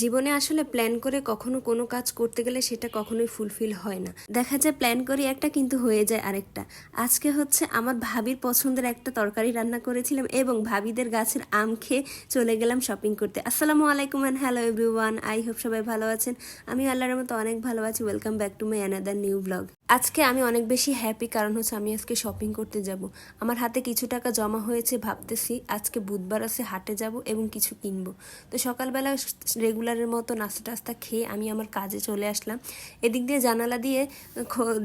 জীবনে আসলে প্ল্যান করে কখনো কোনো কাজ করতে গেলে সেটা কখনোই ফুলফিল হয় না। দেখা যায় প্ল্যান করি একটা কিন্তু হয়ে যায় আরেকটা। আজকে হচ্ছে আমার ভাবির পছন্দের একটা তরকারি রান্না করেছিলাম এবং ভাবিদের গাছের আম খেয়ে চলে গেলাম শপিং করতে। আসসালামু আলাইকুম and hello everyone I hope সবাই ভালো আছেন। আমি আল্লাহর মতো অনেক ভালো আছি। Welcome back to my another new blog আজকে আমি অনেক বেশি হ্যাপি কারণ হচ্ছে আমি আজকে শপিং করতে যাব। আমার হাতে কিছু টাকা জমা হয়েছে, ভাবতেছি আজকে বুধবার আছে, হাটে যাব এবং কিছু কিনবো। তো সকালবেলা রেগুলারের মতো নাস্তা টাস্তা খেয়ে আমি আমার কাজে চলে আসলাম। এদিক দিয়ে জানালা দিয়ে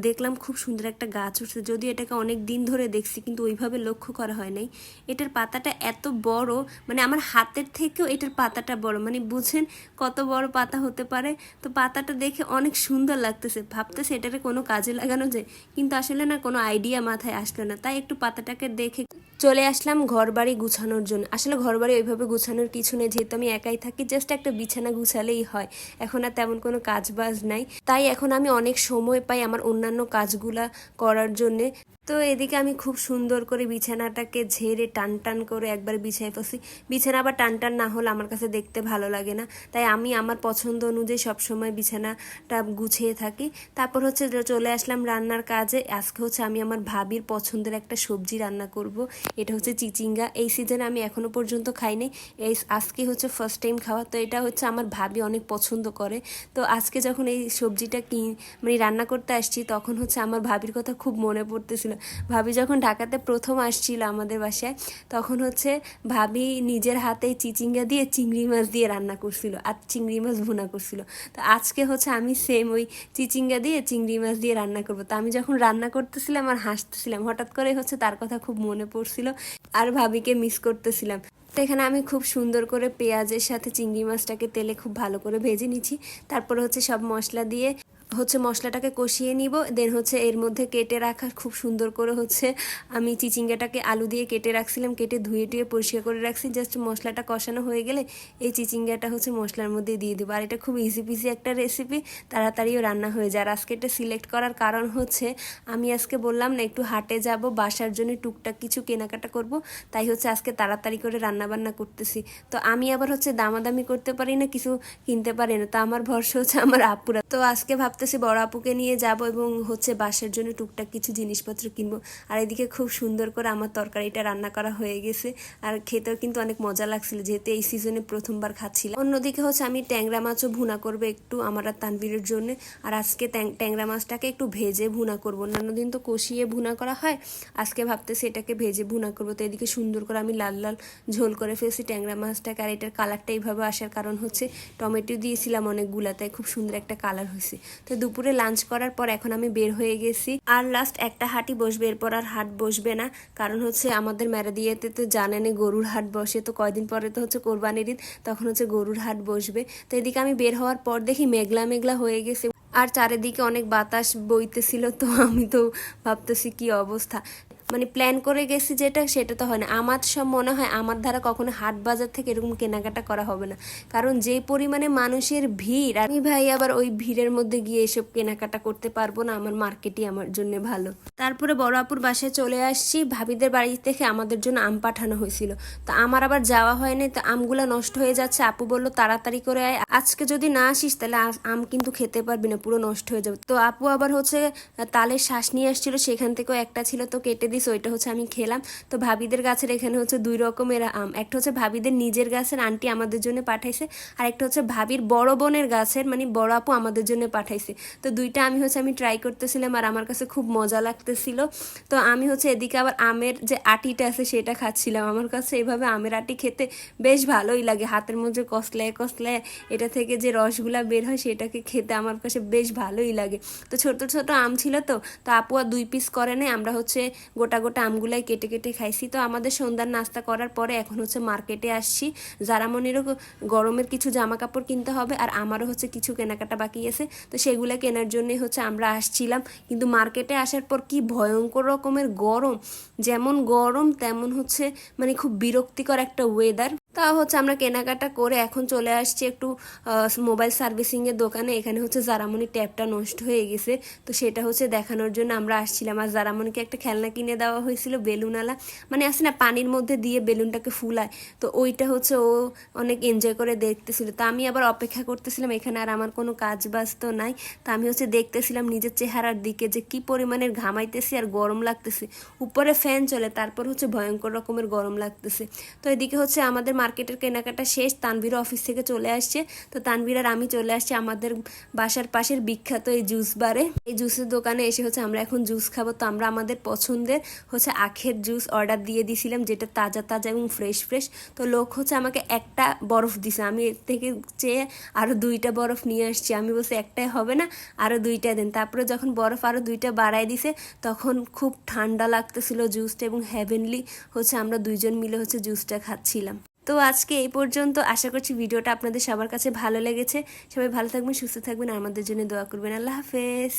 দেখলাম খুব সুন্দর একটা গাছ উঠছে। যদিও এটাকে অনেক দিন ধরে দেখছি, কিন্তু ওইভাবে লক্ষ্য করা হয় নাই। এটার পাতাটা এত বড় মানে আমার হাতের থেকেও এটার পাতাটা বড়। মানে বুঝেন কত বড় পাতা হতে পারে? তো পাতাটা দেখে অনেক সুন্দর লাগতেছে। ভাবতেছে এটারে কোনো কাজে লাগানো যায়। কিন্তু আসলে না, কোনো আইডিয়া মাথায় আসলো না। তাই একটু পাতাটাকে দেখে চলে আসলাম ঘর বাড়ি গুছানোর জন্য। আসলে ঘর বাড়ি ওইভাবে গুছানোর কিছু নেই। যেহেতু আমি একাই থাকি জাস্ট একটা বিছানা গুছালেই হয়। এখন আর তেমন কোনো কাজ বাজ নাই। তাই এখন আমি অনেক সময় পাই আমার অন্যান্য কাজগুলা করার জন্যে। তো এদিকে আমি খুব সুন্দর করে বিছানাটাকে ঝেড়ে টান টান করে একবার বিছাই ফেলছি বিছানা আবার টান টান না হলে আমার কাছে দেখতে ভালো লাগে না। তাই আমি আমার পছন্দ অনুযায়ী সবসময় বিছানাটা গুছিয়ে থাকি। তারপর হচ্ছে চলে আসলাম রান্নার কাজে। আজকে হচ্ছে আমি আমার ভাবির পছন্দের একটা সবজি রান্না করব। এটা হচ্ছে চিচিঙ্গা। এই সিজনে আমি এখনও পর্যন্ত খাইনি। এই আজকে হচ্ছে ফার্স্ট টাইম খাওয়া। তো এটা হচ্ছে আমার ভাবি অনেক পছন্দ করে। তো আজকে যখন এই সবজিটা কি মানে রান্না করতে আসছি, তখন হচ্ছে আমার ভাবির কথা খুব মনে পড়তেছিল। ভাবি যখন ঢাকাতে প্রথম আসছিল আমাদের বাসায়, তখন হচ্ছে ভাবি নিজের হাতে চিচিঙ্গা দিয়ে চিংড়ি মাছ দিয়ে রান্না করছিল আর চিংড়ি মাছ ভুনা করছিল। তো আজকে হচ্ছে আমি সেম ওই চিচিঙ্গা দিয়ে চিংড়ি মাছ দিয়ে রান্না করব। তো আমি যখন রান্না করতেছিলাম আর হাসতেছিলাম, হঠাৎ করে হচ্ছে তার কথা খুব মনে পড়ছিল আর ভাবিকে মিস করতেছিলাম। তো এখানে আমি খুব সুন্দর করে পেঁয়াজের সাথে চিংড়ি মাছটাকে তেলে খুব ভালো করে ভেজে নিচ্ছি, তারপরে হচ্ছে সব মশলা দিয়ে হচ্ছে মশলাটাকে কষিয়ে নিব দেন হচ্ছে এর মধ্যে কেটে রাখা, খুব সুন্দর করে হচ্ছে আমি চিচিঙ্গাটাকে আলু দিয়ে কেটে রাখছিলাম, কেটে ধুয়ে টুয়ে পরিষ্কার করে রাখছি জাস্ট মশলাটা কষানো হয়ে গেলে এই চিচিঙ্গাটা হচ্ছে মশলার মধ্যে দিয়ে দেবো। আর এটা খুব ইজি পিজি একটা রেসিপি তাড়াতাড়িও রান্না হয়ে যায়। আর আজকে এটা সিলেক্ট করার কারণ হচ্ছে, আমি আজকে বললাম না একটু হাটে যাব, বাসার জন্য টুকটাক কিছু কেনাকাটা করব, তাই হচ্ছে আজকে তাড়াতাড়ি করে রান্না বান্না করতেছি। তো আমি আবার হচ্ছে দামাদামি করতে পারি না, কিছু কিনতে পারি না, তো আমার ভরসা হচ্ছে আমার আপুরা। তো আজকে ভাবতেছি, বড় আপুকে নিয়ে যাব এবং হচ্ছে বাসার জন্য টুকটাক কিছু জিনিসপত্র কিনবো। আর এদিকে খুব সুন্দর করে আমার তরকারিটা রান্না করা হয়ে গেছে। আর খেতেও কিন্তু অনেক মজা লাগছিল, যেহেতু এই সিজনে প্রথমবার খাচ্ছিলাম। অন্যদিকে হচ্ছে আমি ট্যাংরা মাছও ভুনা করব একটু আমার আর তানভীরের জন্য। আর আজকে ট্যাং- ট্যাংরা মাছটাকে একটু ভেজে ভুনা করব। অন্যান্য দিন তো কষিয়ে ভুনা করা হয়, আজকে ভাবতেছি এটাকে ভেজে ভুনা করব। তো এদিকে সুন্দর করে আমি লাল লাল ঝোল করে ফেলছি ট্যাংরা মাছটাকে। আর এটার কালারটা এইভাবে আসার কারণ হচ্ছে, টমেটো দিয়েছিলাম অনেকগুলা তাই খুব সুন্দর একটা কালার হয়েছে। তো দুপুরে লাঞ্চ করার পর এখন আমি বের হয়ে গেছি। আর লাস্ট একটা হাটই বসবে, এরপর আর হাট বসবে না। কারণ হচ্ছে আমাদের ম্যারাদিয়াতে তো জানেনে গরুর হাট বসে, তো কয়দিন পরে তো হচ্ছে কোরবানির ঈদ, তখন হচ্ছে গরুর হাট বসবে। তো এদিকে আমি বের হওয়ার পর দেখি মেঘলা মেঘলা হয়ে গেছে। আর চারিদিকে অনেক বাতাস বইতেছিল, তো আমি তো ভাবতেছি কি অবস্থা। মানে প্ল্যান করে গেছি যেটা, সেটা তো হয় না। আমার সব মনে হয় আমার দ্বারা কখনো হাট বাজার থেকে এরকম কেনাকাটা করা হবে না। কারণ যে পরিমাণে মানুষের ভিড়, আমি ভাই আবার ওই ভিড়ের মধ্যে গিয়ে এসব কেনাকাটা করতে পারব না। আমার মার্কেটই আমার জন্য ভালো। তারপরে বড় আপুর বাসায় চলে আসছি। ভাবিদের বাড়ি থেকে আমাদের জন্য আম পাঠানো হয়েছিল। তো আমার আবার যাওয়া হয়নি, তো আমগুলা নষ্ট হয়ে যাচ্ছে। আপু বলল, তাড়াতাড়ি করে আয়। আজকে যদি না আসিস, তাহলে আম কিন্তু খেতে পারবি না। পুরো নষ্ট হয়ে যাবে। তো আপু আবার হচ্ছে তালের শ্বাস নিয়ে আসছিল, সেখান থেকেও একটা ছিল, তো কেটে দিস ওইটা হচ্ছে আমি খেলাম। তো ভাবিদের গাছের এখানে হচ্ছে দুই রকমের, আম, একটা হচ্ছে ভাবিদের নিজের গাছের আন্টি আমাদের জন্য পাঠাইছে, আর একটা হচ্ছে ভাবির বড় বোনের গাছের মানে বড় আপু আমাদের জন্য পাঠাইছে। তো দুইটা আমি হচ্ছে আমি ট্রাই করতেছিলাম, আর আমার কাছে খুব মজা লাগতেছিল। তো আমি হচ্ছে এদিকে আবার আমের যে আটিটা আছে, সেটা খাচ্ছিলাম। আমার কাছে এভাবে আমের আটি খেতে বেশ ভালোই লাগে, হাতের মধ্যে কসলায় কসলায় এটা থেকে যে রসগুলা বের হয়, সেটাকে খেতে আমার কাছে বেশ ভালোই লাগে। তো ছোট ছোট আম ছিল তো তো আপু আর দুই পিস করে নেই, আমরা হচ্ছে গোটা গোটা আমগুলাই কেটে কেটে খাইছি। তো আমাদের সন্ধ্যার নাস্তা করার পরে এখন হচ্ছে মার্কেটে আসছি। জারামনিরও গরমের কিছু জামা কাপড় কিনতে হবে, আর আমারও হচ্ছে কিছু কেনাকাটা বাকি আছে। তো সেগুলো কেনার জন্যই হচ্ছে আমরা আসছিলাম। কিন্তু মার্কেটে আসার পর কি ভয়ঙ্কর রকমের গরম। যেমন গরম, তেমন হচ্ছে মানে খুব বিরক্তিকর একটা ওয়েদার তো হচ্ছে আমরা কেনাকাটা করে এখন চলে আসছি একটু মোবাইল সার্ভিসিংয়ের দোকানে। এখানে হচ্ছে জারামনি ট্যাপটা নষ্ট হয়ে গেছে। তো সেটা হচ্ছে দেখানোর জন্য আমরা আসছিলাম। আর জারামনিকে একটা খেলনা কিনে দেওয়া হয়েছিল বেলুনওয়ালা মানে আছে না, পানির মধ্যে দিয়ে বেলুনটাকে ফুলায়। তো ওইটা হচ্ছে ও অনেক এনজয় করে দেখতেছিল। তা আমি আবার অপেক্ষা করতেছিলাম, এখানে আর আমার কোনো কাজ বাজ তো নাই। তা আমি হচ্ছে দেখতেছিলাম নিজের চেহারার দিকে যে কি পরিমাণের ঘামাইতেছি আর গরম লাগতেছে। উপরে ফ্যান চলে, তারপর হচ্ছে ভয়ঙ্কর রকমের গরম লাগতেছে। তো এদিকে হচ্ছে আমাদের মার্কেটের কেনাকাটা শেষ, তানভীর অফিস থেকে চলে আসছে। তো তানভীর আর আমি চলে আসছি আমাদের বাসার পাশের বিখ্যাত এই জুস বারে এই জুসের দোকানে এসে হচ্ছে আমরা এখন জুস খাব। তো আমরা আমাদের পছন্দের হচ্ছে আখের জুস অর্ডার দিয়ে দিয়েছিলাম যেটা তাজা তাজা এবং ফ্রেশ ফ্রেশ তো লোক হচ্ছে আমাকে একটা বরফ দিছে। আমি এর থেকে চেয়ে আরও দুইটা বরফ নিয়ে আসছি। আমি বলছি, একটাই হবে না আরও দুইটা দেন। তারপরে যখন বরফ আরও দুইটা বাড়াই দিছে, তখন খুব ঠান্ডা লাগতেছিল জুসটা এবং হ্যাভেনলি হচ্ছে আমরা দুইজন মিলে হচ্ছে জুসটা খাচ্ছিলাম। তো আজকে এই পর্যন্ত আশা করছি ভিডিওটা আপনাদের সবার কাছে ভালো লেগেছে। সবাই ভালো থাকবেন, সুস্থ থাকবেন আমাদের জন্য দোয়া করবেন। আল্লাহ হাফেজ।